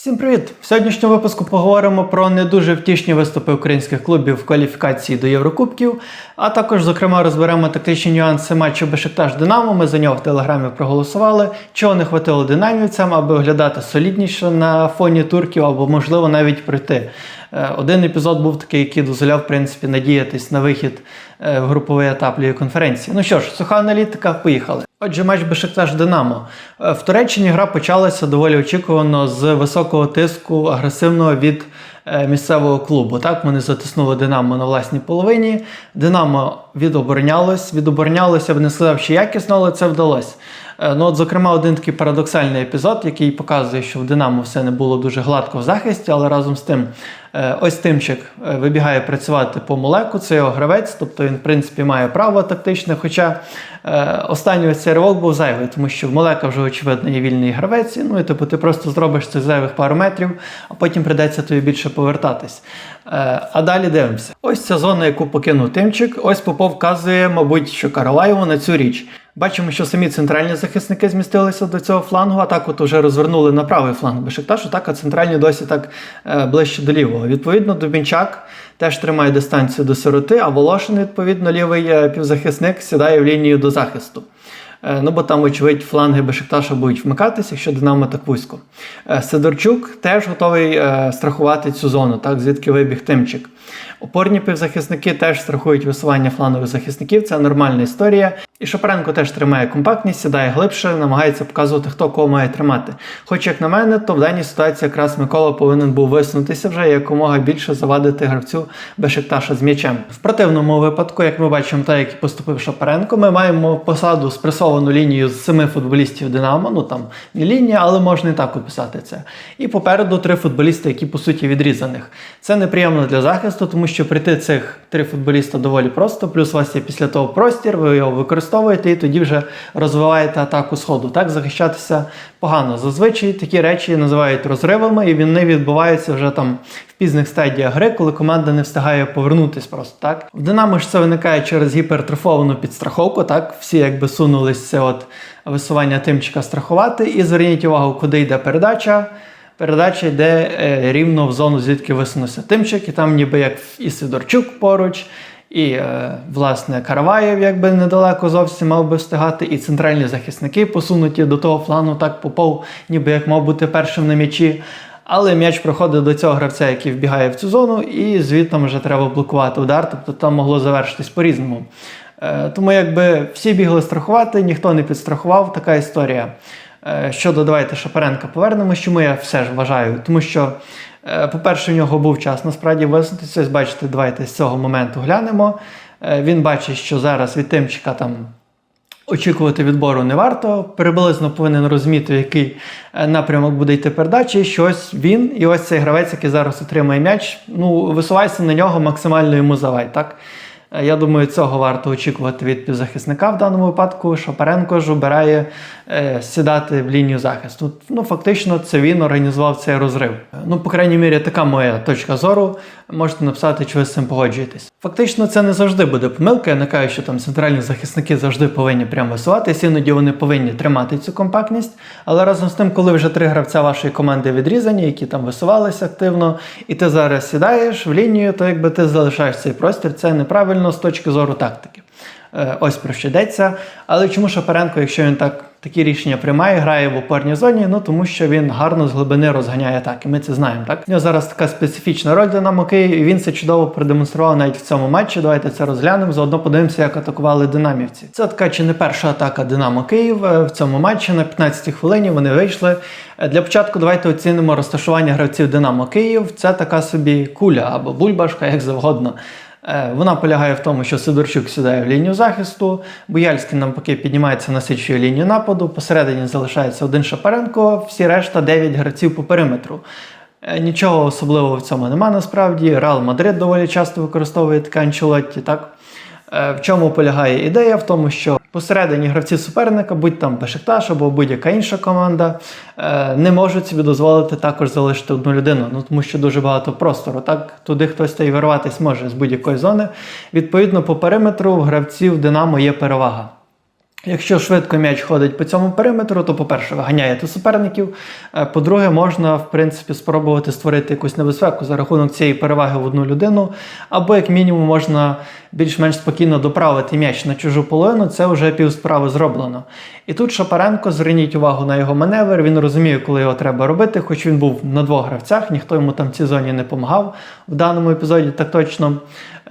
Всім привіт! В сьогоднішньому випуску поговоримо про не дуже втішні виступи українських клубів в кваліфікації до Єврокубків, а також, зокрема, розберемо тактичні нюанси матчу Бешикташ Динамо. Ми за нього в телеграмі проголосували. Чого не хватило динамівцям, аби виглядати солідніше на фоні турків, або можливо навіть пройти. Е, Один епізод був такий, який дозволяв в принципі надіятись на вихід груповий етап Ліги конференції. Ну що ж, суха аналітика, поїхали. Отже, матч Бешикташ Динамо. Е, В Туреччині гра почалася доволі очікувано з високого тиску агресивного від е, місцевого клубу. Так вони затиснули Динамо на власній половині. Динамо відоборонялось, відоборонялося, б не сказав, що якісно, але це вдалося. Е, Ну, от, зокрема, один такий парадоксальний епізод, який показує, що в Динамо все не було дуже гладко в захисті, але разом з тим, е, ось Тимчик е, вибігає працювати по молеку, це його гравець, тобто він, в принципі, має право тактичне. Хоча е, останній ось цей ривок був зайвий, тому що в Молека вже, очевидно, є вільний гравець. Ну і типу, ти просто зробиш цих зайвих пару метрів, а потім придеться тобі більше повертатись. Е, а далі дивимося. Ось ця зона, яку покинув Тимчик. Ось Попов вказує, мабуть, що Караваєву на цю річ. Бачимо, що самі центральні захисники змістилися до цього флангу, а так от уже розвернули на правий фланг Бешикташу, так, а центральні досі так е, ближче до лівого. Відповідно, Дубінчак теж тримає дистанцію до сироти, а Волошин, відповідно, лівий е, півзахисник сідає в лінію до захисту. Е, Ну, бо там, вочевидь, фланги Бешикташа будуть вмикатися, якщо Динамо так вузько. Е, Сидорчук теж готовий е, страхувати цю зону, так, звідки вибіг Тимчик. Опорні півзахисники теж страхують висування флангових захисників, це нормальна історія. І Шапаренко теж тримає компактність, сідає глибше, намагається показувати, хто кого має тримати. Хоч, як на мене, то в даній ситуації якраз Микола повинен був висунутися вже якомога більше завадити гравцю Бешикташа з м'ячем. В противному випадку, як ми бачимо, так як і поступив Шапаренко, ми маємо посаду спресовану лінію з семи футболістів Динамо. Ну там не лінія, але можна і так описати це. І попереду три футболісти, які по суті відрізаних. Це неприємно для захисту, тому що прийти цих три футболіста доволі просто. Плюс у вас є після того простір, ви його використовуєте і тоді вже розвиваєте атаку сходу. Так захищатися погано. Зазвичай такі речі називають розривами, і вони відбуваються вже там в пізних стадіях гри, коли команда не встигає повернутись просто так. В Динамо ж це виникає через гіпертрофовану підстраховку. Так, всі якби сунулись це от висування тимчика страхувати. І зверніть увагу, куди йде передача. Передача йде е, рівно в зону, звідки висунувся Тимчик, і там ніби як і Сидорчук поруч, і е, власне Караваєв якби недалеко зовсім мав би встигати, і центральні захисники посунуті до того флану, так Попов, ніби як мав бути першим на м'ячі. Але м'яч проходить до цього гравця, який вбігає в цю зону, і звідти вже треба блокувати удар, тобто там могло завершитись по-різному. Е, тому якби всі бігли страхувати, ніхто не підстрахував, така історія. Е, Щодо давайте Шапаренка повернемось, чому я все ж вважаю. Тому що, е, по-перше, у нього був час насправді висунутися. Бачите, давайте з цього моменту глянемо. Е, Він бачить, що зараз від Тимчика там очікувати відбору не варто. Приблизно повинен розуміти, в який напрямок буде йти передача, і що ось він, і ось цей гравець, який зараз отримає м'яч. Ну, висувайся на нього, максимально йому завай. Так? Е, Я думаю, цього варто очікувати від півзахисника в даному випадку. Шапаренко ж обирає е, сідати в лінію захисту. Ну, фактично, це він організував цей розрив. Е, Ну, по крайній мірі, така моя точка зору. Можете написати, чи ви з цим погоджуєтесь. Фактично, це не завжди буде помилка. Я не кажу, що там центральні захисники завжди повинні прямо висуватися, іноді вони повинні тримати цю компактність. Але разом з тим, коли вже три гравця вашої команди відрізані, які там висувалися активно, і ти зараз сідаєш в лінію, то якби ти залишаєш цей простір, це неправильно з точки зору тактики. Е, Ось про що йдеться. Але чому Шапаренко, якщо він так такі рішення приймає, грає в опорній зоні? Ну тому що він гарно з глибини розганяє атаки. Ми це знаємо. Так у нього зараз така специфічна роль Динамо Київ, і він це чудово продемонстрував навіть в цьому матчі. Давайте це розглянемо. Заодно подивимося, як атакували динамівці. Це така чи не перша атака Динамо Київ е, в цьому матчі. На 15-й хвилині вони вийшли. Е, Для початку давайте оцінимо розташування гравців Динамо Київ. Це така собі куля або бульбашка, як завгодно. Е, Вона полягає в тому, що Сидорчук сідає в лінію захисту, Буяльський навпаки піднімається насичує лінію нападу, посередині залишається один Шапаренко, всі решта 9 гравців по периметру. Е, Нічого особливого в цьому нема насправді. Реал Мадрид доволі часто використовує таке Анчелотті, так? Е, В чому полягає ідея? В тому, що посередині гравці суперника, будь там Бешикташ або будь-яка інша команда, е, не можуть собі дозволити також залишити одну людину, ну тому що дуже багато простору. Так туди хтось та й вирватися може з будь-якої зони. Відповідно, по периметру в гравців Динамо є перевага. Якщо швидко м'яч ходить по цьому периметру, то, по-перше, виганяєте суперників. Е, По-друге, можна, в принципі, спробувати створити якусь небезпеку за рахунок цієї переваги в одну людину, або, як мінімум, можна більш-менш спокійно доправити м'яч на чужу половину, це вже пів справи зроблено. І тут Шапаренко, зверніть увагу на його маневр, він розуміє, коли його треба робити, хоч він був на двох гравцях, ніхто йому там в цій зоні не допомагав в даному епізоді, так точно.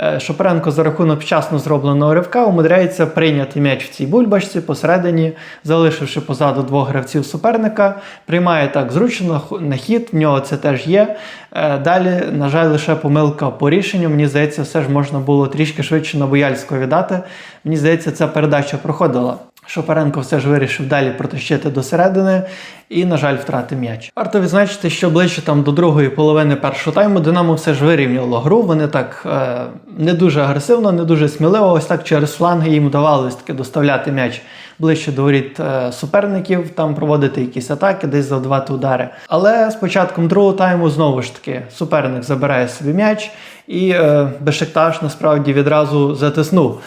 Е, Шапаренко за рахунок вчасно зробленого ривка умудряється прийняти м'яч в цій бульбашці посередині, залишивши позаду двох гравців суперника. Приймає так зручно на хід, в нього це теж є. Е, Далі, на жаль, лише помилка по рішенню. Мені здається, все ж можна було трішки швидше на Бояльського віддати. Мені здається, ця передача проходила. Шопаренко все ж вирішив далі протащити до середини і, на жаль, втратив м'яч. Варто відзначити, що ближче там до другої половини першого тайму Динамо все ж вирівняло гру. Вони так е, не дуже агресивно, не дуже сміливо. Ось так через фланги їм вдавалось таки доставляти м'яч ближче до воріт е, суперників, там проводити якісь атаки, десь завдавати удари. Але з початком другого тайму знову ж таки суперник забирає собі м'яч, і е, Бешикташ насправді відразу затиснув.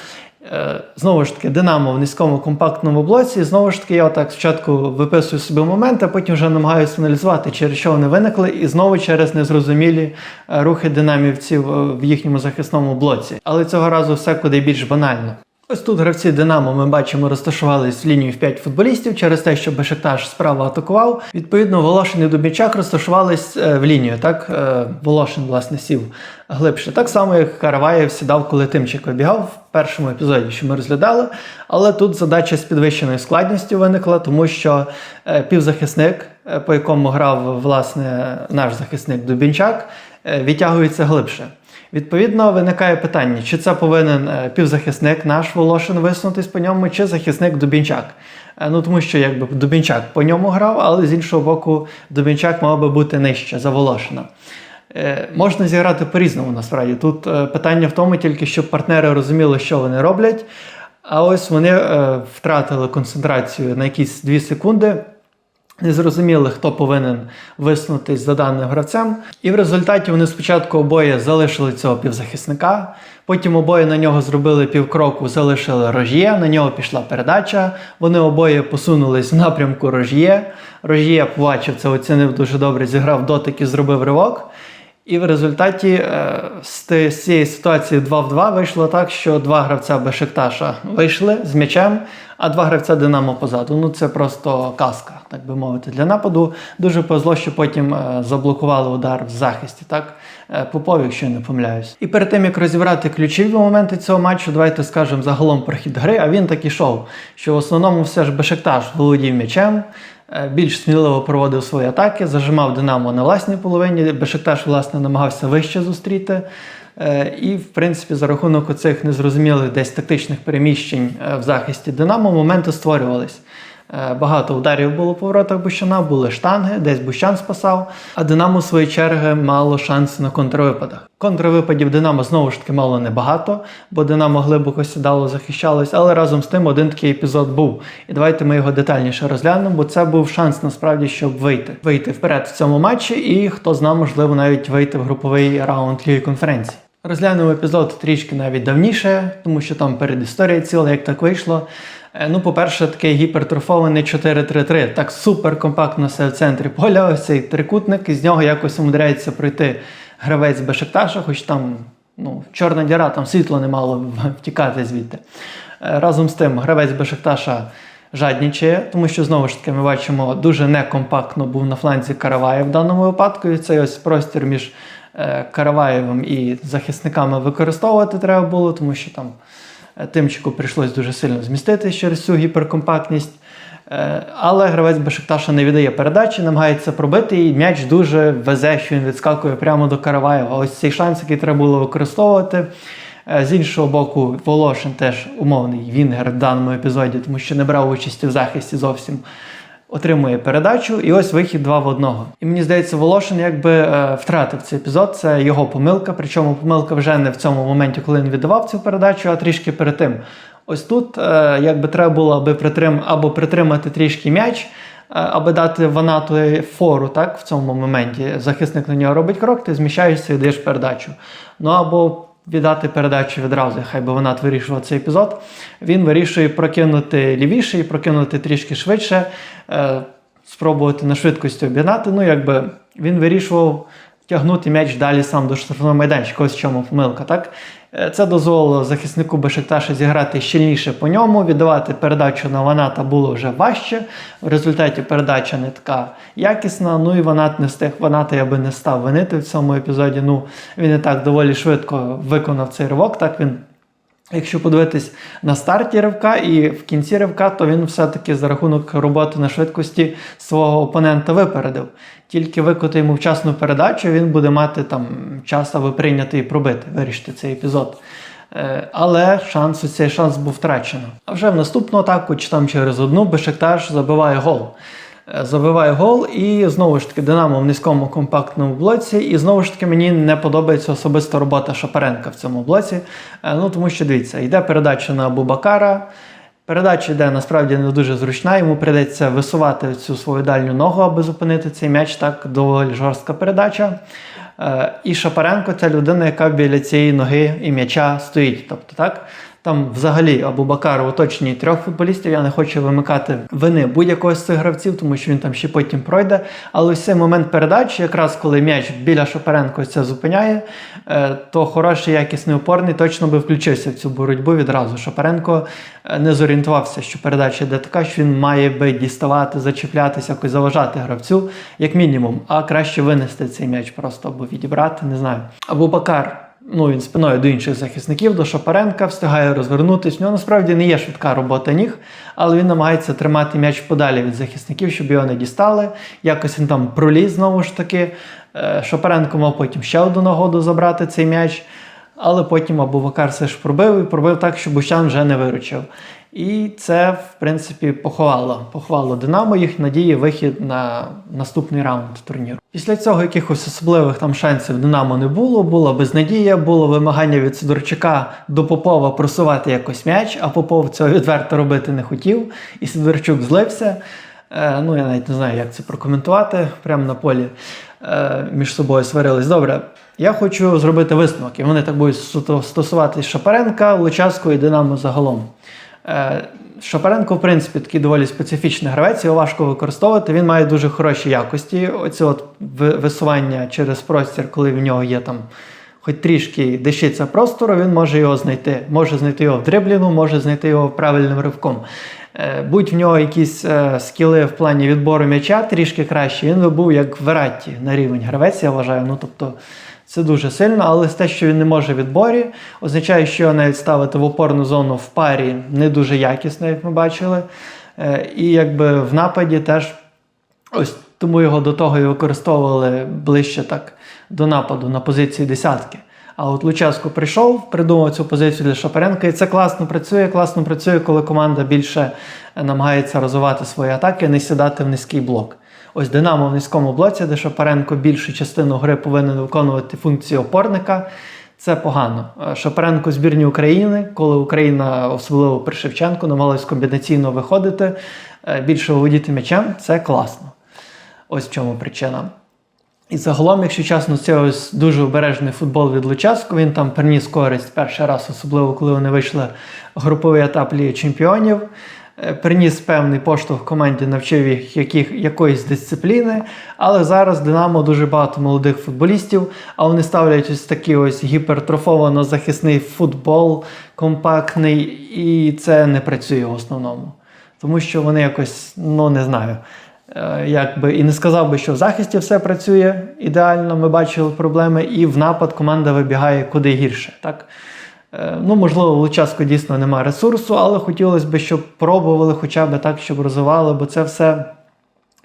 Е, Знову ж таки, Динамо в низькому компактному блоці. Знову ж таки, я отак спочатку виписую собі моменти, а потім вже намагаюся аналізувати, через що вони виникли, і знову через незрозумілі е, рухи динамівців е, в їхньому захисному блоці. Але цього разу все куди більш банально. Ось тут гравці Динамо ми бачимо розташувались в лінію в 5 футболістів через те, що Бешикташ справа атакував. Відповідно, Волошин і Дубічак розташувались е, в лінію. Так Е, Волошин, власне, сів глибше. Так само, як Караваєв сідав, коли Тимчик вибігав в першому епізоді, що ми розглядали. Але тут задача з підвищеною складністю виникла, тому що е, півзахисник, по якому грав власне наш захисник Дубінчак, відтягується глибше. Відповідно, виникає питання, чи це повинен е, півзахисник наш Волошин висунутись по ньому, чи захисник Дубінчак. Е, Ну тому що якби Дубінчак по ньому грав, але з іншого боку, Дубінчак мав би бути нижче за Волошина. Е, Можна зіграти по-різному насправді. Тут питання в тому, тільки щоб партнери розуміли, що вони роблять. А ось вони втратили концентрацію на якісь 2 секунди не зрозуміли, хто повинен висунутись за даним гравцем. І в результаті вони спочатку обоє залишили цього півзахисника, потім обоє на нього зробили півкроку, залишили рож'є, на нього пішла передача. Вони обоє посунулись в напрямку рож'є. Рож'є побачив це, оцінив дуже добре, зіграв дотик і зробив ривок. І в результаті е, з, цієї ситуації 2 в 2 вийшло так, що два гравця Бешикташа вийшли з м'ячем, а два гравця Динамо позаду. Ну це просто казка, так би мовити, для нападу. Дуже повезло, що потім е, заблокували удар в захисті. Так Е, Попов, якщо не помиляюсь. І перед тим як розібрати ключові моменти цього матчу, давайте скажемо загалом про хід гри. А він так ішов, що в основному все ж Бешикташ володів м'ячем. Е, Більш сміливо проводив свої атаки, зажимав Динамо на власній половині. Бешикташ, власне, намагався вище зустріти. Е, І, в принципі, за рахунок оцих незрозумілих десь тактичних переміщень е, в захисті Динамо моменти створювались. Е, Багато ударів було по воротах Бущана, були штанги, десь Бущан спасав, а Динамо в свої черги мало шанси на контрвипадах. Контрвипадів Динамо знову ж таки мало небагато, бо Динамо глибоко сідало, захищалось, але разом з тим один такий епізод був. І давайте ми його детальніше розглянемо, бо це був шанс насправді, щоб вийти. Вийти вперед в цьому матчі, і хто зна, можливо, навіть вийти в груповий раунд Ліги конференції. Розглянемо епізод трішки навіть давніше, тому що там передісторія ціла, як так вийшло. Е, Ну, по-перше, такий гіпертрофований 4-3-3. Так супер компактно все в центрі поля. Ось цей трикутник, і з нього якось умудряється пройти гравець Бешикташа, хоч там ну, чорна діра, там світло не мало втікати звідти. Е, Разом з тим, гравець Бешикташа жаднічає, тому що знову ж таки ми бачимо, дуже некомпактно був на фланзі Караваєв в даному випадку. І цей ось простір між Караваєвим і захисниками використовувати треба було, тому що там е, Тимчику прийшлось дуже сильно зміститись через цю гіперкомпактність. Е, Але гравець Бешикташа не віддає передачі, намагається пробити, і м'яч дуже везе, що він відскакує прямо до Караваєва. Ось цей шанс, який треба було використовувати. Е, З іншого боку, Волошин теж умовний вінгер в даному епізоді, тому що не брав участі в захисті зовсім. Отримує передачу, і ось вихід два в одного. І мені здається, Волошин якби е, втратив цей епізод. Це його помилка. Причому помилка вже не в цьому моменті, коли він віддавав цю передачу, а трішки перед тим. Ось тут е, якби треба було аби притрим або притримати трішки м'яч, е, аби дати Ванату фору так, в цьому моменті. Захисник на нього робить крок, ти зміщаєшся і даєш передачу. Ну або віддати передачу відразу, хай би вона вирішувала цей епізод. Він вирішує прокинути лівіше і прокинути трішки швидше, е, спробувати на швидкості обігнати. Ну, якби він вирішував тягнути м'яч далі сам до штрафного майданчика. Ось в чому помилка, так? Е, Це дозволило захиснику Бешикташа зіграти щільніше по ньому, віддавати передачу на Ваната було вже важче. В результаті передача не така якісна. Ну і Ванат не встиг. Ваната я би не став винити в цьому епізоді. Ну він і так доволі швидко виконав цей ривок. Так він. Якщо подивитись на старті ривка і в кінці ривка, то він все-таки за рахунок роботи на швидкості свого опонента випередив. Тільки виконати йому вчасну передачу, він буде мати там час, аби прийняти і пробити, вирішити цей епізод. Е, Але шанс, цей шанс був втрачено. А вже в наступну атаку, чи там через одну, Бешикташ забиває гол. Забиває гол, і знову ж таки Динамо в низькому компактному блоці. І знову ж таки мені не подобається особиста робота Шапаренка в цьому блоці. Е, Ну тому що дивіться, йде передача на Бубакара. Передача йде насправді не дуже зручна. Йому прийдеться висувати цю свою дальню ногу, аби зупинити цей м'яч. Так доволі жорстка передача. Е, І Шапаренко це людина, яка біля цієї ноги і м'яча стоїть. Тобто, так, там взагалі Абубакар в оточенні трьох футболістів. Я не хочу вимикати вини будь-якого з цих гравців, тому що він там ще потім пройде. Але ось цей момент передачі, якраз коли м'яч біля Шапаренко це зупиняє, е, то хороший якісний опорний точно би включився в цю боротьбу відразу. Шапаренко е, не зорієнтувався, що передача йде така, що він має би діставати, зачіплятися, якось заважати гравцю, як мінімум, а краще винести цей м'яч просто або відібрати, не знаю. Або Бакар. Ну, він спиною до інших захисників, до Шапаренка, встигає розвернутися. У нього насправді не є швидка робота ніг, але він намагається тримати м'яч подалі від захисників, щоб його не дістали. Якось він там проліз знову ж таки. Е, Шапаренко мав потім ще одну нагоду забрати цей м'яч. Але потім Абувакар все ж пробив і пробив так, що Бущан вже не виручив. І це, в принципі, поховало. Поховало Динамо їх надії вихід на наступний раунд турніру. Після цього якихось особливих там шансів Динамо не було. Була безнадія, було вимагання від Сидорчука до Попова просувати якось м'яч, а Попов цього відверто робити не хотів. І Сидорчук злився. Е, ну, я навіть не знаю, як це прокоментувати. Прямо на полі між собою сварились. Добре, я хочу зробити висновок, і вони так будуть стосуватись Шапаренка, Лучаського і Динамо загалом. Е, Шапаренко, в принципі, такий доволі специфічний гравець, його важко використовувати. Він має дуже хороші якості. Оце от висування через простір, коли в нього є там хоч трішки дещиться простору, він може його знайти. Може знайти його в дриблінгу, може знайти його правильним ривком. Е, Будь в нього якісь е, скіли в плані відбору м'яча трішки краще, він би був як в Вератті на рівень гравець, я вважаю. Ну, тобто, це дуже сильно, але те, що він не може в відборі, означає, що його навіть ставити в опорну зону в парі не дуже якісно, як ми бачили. Е, І якби в нападі теж ось тому його до того і використовували ближче так до нападу на позиції десятки. А от Луческо прийшов, придумав цю позицію для Шапаренка, і це класно працює. Класно працює, коли команда більше е, намагається розвивати свої атаки, не сідати в низький блок. Ось Динамо в низькому блоці, де Шапаренко більшу частину гри повинен виконувати функції опорника. Це погано. Е, Шапаренко збірні України, коли Україна, особливо при Шевченку, намагалась комбінаційно виходити, е, більше володіти м'ячем, це класно. Ось в чому причина. І загалом, якщо чесно, це ось дуже обережний футбол від Лучаску. Він там приніс користь перший раз, особливо коли вони вийшли в груповий етап Ліги Чемпіонів. Е, Приніс певний поштовх команді, навчив їх яких, якоїсь дисципліни. Але зараз Динамо дуже багато молодих футболістів, а вони ставлять ось такий ось гіпертрофовано захисний футбол, компактний, і це не працює в основному. Тому що вони якось, ну не знаю. Е, Якби і не сказав би, що в захисті все працює ідеально. Ми бачили проблеми, і в напад команда вибігає куди гірше. Так? Е, Ну, можливо, в Лучаску дійсно немає ресурсу, але хотілося б, щоб пробували хоча б так, щоб розвивали, бо це все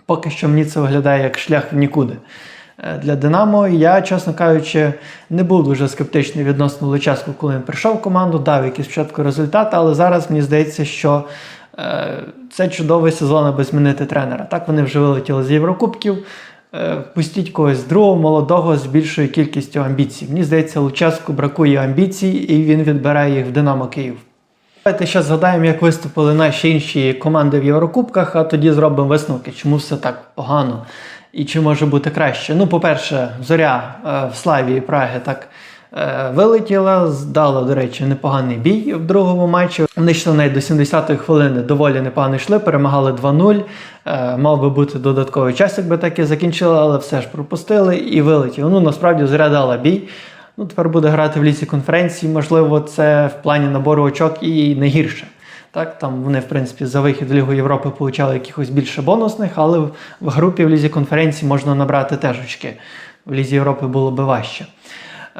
поки що мені це виглядає як шлях в нікуди. Е, Для Динамо я, чесно кажучи, не був дуже скептичний відносно Лучаску, коли він прийшов в команду, дав якийсь спочатку результат, але зараз мені здається, що це чудовий сезон, аби змінити тренера. Так вони вже вилетіли з Єврокубків. Е, Пустіть когось другого, молодого з більшою кількістю амбіцій. Мені здається, Лучаску бракує амбіцій, і він відбирає їх в Динамо Київ. Давайте ще згадаємо, як виступили наші інші команди в Єврокубках, а тоді зробимо висновки, чому все так погано і чи може бути краще. Ну, по-перше, зоря е, в Славії Праги так е, вилетіла, здала, до речі, непоганий бій в другому матчі. Вони йшли навіть до 70-ї хвилини, доволі непогано йшли, перемагали 2-0. Е, Мав би бути додатковий час, якби так і закінчили, але все ж пропустили і вилетіли. Ну, насправді зарядала бій. Ну, тепер буде грати в лісі конференції. Можливо, це в плані набору очок і не гірше. Так, там вони, в принципі, за вихід в Лігу Європи получали якихось більше бонусних, але в групі в Лізі конференції можна набрати теж очки. В Лізі Європи було би важче.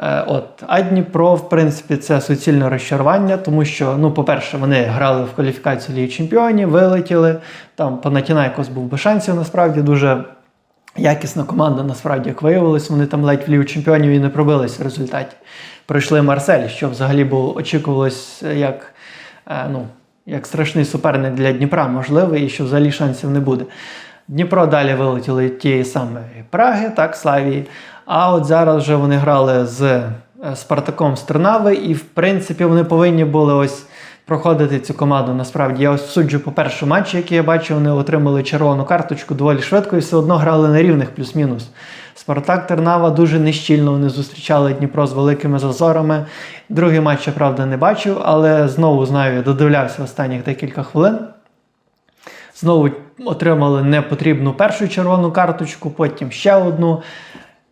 Е, От, а Дніпро, в принципі, це суцільне розчарування, тому що, ну, по-перше, вони грали в кваліфікацію Ліги Чемпіонів, вилетіли. Там Панатінайкос був би шансів, насправді дуже якісна команда, насправді, як виявилось, вони там ледь в Лігу Чемпіонів і не пробились в результаті. Пройшли Марсель, що взагалі було очікувалось як, е, ну, як страшний суперник для Дніпра, можливий, і що взагалі шансів не буде. Дніпро далі вилетіли тієї самої Праги, так, Славії. А от зараз вже вони грали з е, Спартаком з Тернави, і в принципі вони повинні були ось проходити цю команду. Насправді я ось суджу по першому матчі, який я бачив, вони отримали червону карточку доволі швидко і все одно грали на рівних плюс-мінус. Спартак Тернава дуже нещільно вони зустрічали Дніпро з великими зазорами. Другий матч я правда не бачив, але знову знаю, я додивлявся останніх декілька хвилин. Знову отримали непотрібну першу червону карточку, потім ще одну.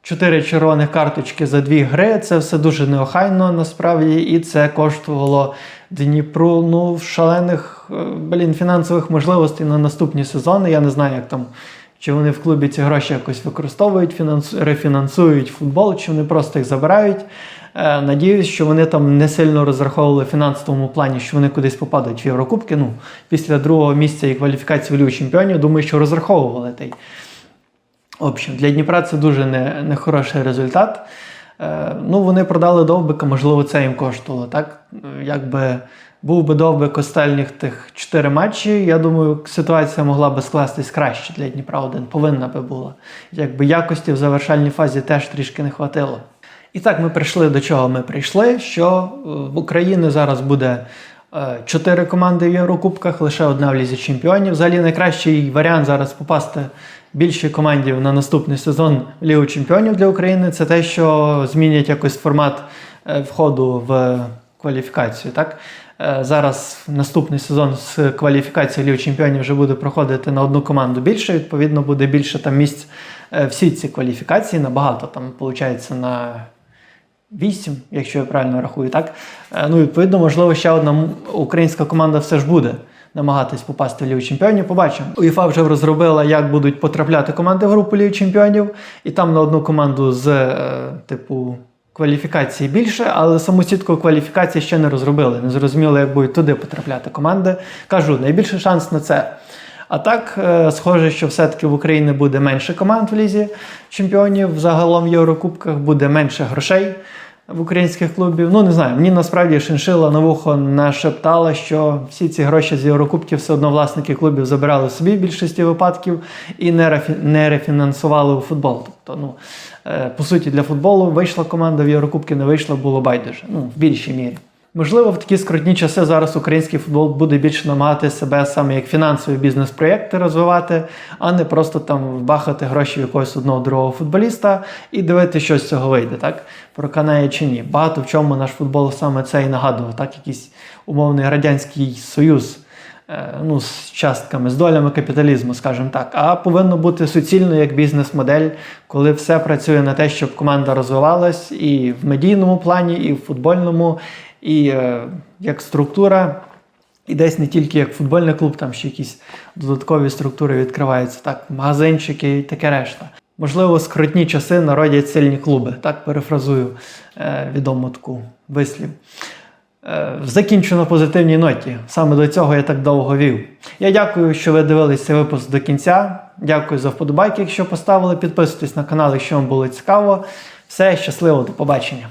Чотири червоних карточки за дві гри. Це все дуже неохайно насправді, і це коштувало Дніпру ну, шалених е, блін, фінансових можливостей на наступні сезони. Я не знаю, як там. Чи вони в клубі ці гроші якось використовують, фінансу- рефінансують футбол, чи вони просто їх забирають. Е, надіюсь, що вони там не сильно розраховували в фінансовому плані, що вони кудись попадуть в Єврокубки. Ну, після другого місця і кваліфікації в Лігу Чемпіонів, думаю, що розраховували той. В для Дніпра це дуже не, нехороший результат. Е, ну, вони продали довбика, можливо, це їм коштувало. Так? Якби був би довбик останніх тих чотири матчі, я думаю, ситуація могла би скластись краще для Дніпра один. Повинна би була. Якби якості в завершальній фазі теж трішки не хватило. І так ми прийшли до чого ми прийшли, що е, в Україні зараз буде е, чотири команди в Єврокубках, лише одна в Лізі Чемпіонів. Взагалі найкращий варіант зараз попасти більшій команді на наступний сезон Лігу Чемпіонів для України це те, що змінять якось формат е, входу в кваліфікацію. Так? Е, Зараз наступний сезон з кваліфікації Ліги Чемпіонів вже буде проходити на одну команду більше. Відповідно, буде більше там місць е, всі ці кваліфікації. Набагато там виходить на 8, якщо я правильно рахую, так? Ну, відповідно, можливо, ще одна українська команда все ж буде намагатись попасти в Лігу Чемпіонів. Побачимо. УЄФА вже розробила, як будуть потрапляти команди в групу Ліги Чемпіонів, і там на одну команду з е, типу. Кваліфікації більше, але саму сітку кваліфікації ще не розробили. Не зрозуміло, як будуть туди потрапляти команди. Кажу, найбільший шанс на це. А так, е, схоже, що все-таки в Україні буде менше команд в лізі чемпіонів. Загалом в Єврокубках буде менше грошей в українських клубів. Ну не знаю, мені насправді шиншила на вухо нашептала, що всі ці гроші з Єврокубків все одно власники клубів забирали собі в більшості випадків і не, рефі- не рефінансували у футбол. Тобто, ну е, по суті, для футболу вийшла команда в Єврокубки, не вийшла, було байдуже. Ну, в більшій мірі. Можливо, в такі скрутні часи зараз український футбол буде більше намагати себе саме як фінансові бізнес-проєкти розвивати, а не просто там вбахати гроші в якогось одного другого футболіста і дивитися, що з цього вийде, так? Проканає чи ні. Багато в чому наш футбол саме це і нагадував, так, якийсь умовний радянський союз. е, Ну, з частками, з долями капіталізму, скажімо так, а повинно бути суцільно як бізнес-модель, коли все працює на те, щоб команда розвивалась і в медійному плані, і в футбольному, і е, як структура, і десь не тільки як футбольний клуб, там ще якісь додаткові структури відкриваються, так, магазинчики і таке решта. Можливо, скрутні часи народять сильні клуби. Так перефразую е, відому таку вислів. Е, Закінчу на позитивній ноті. Саме до цього я так довго вів. Я дякую, що ви дивились цей випуск до кінця. Дякую за вподобайки, якщо поставили. Підписуйтесь на канал, якщо вам було цікаво. Все, щасливо, до побачення.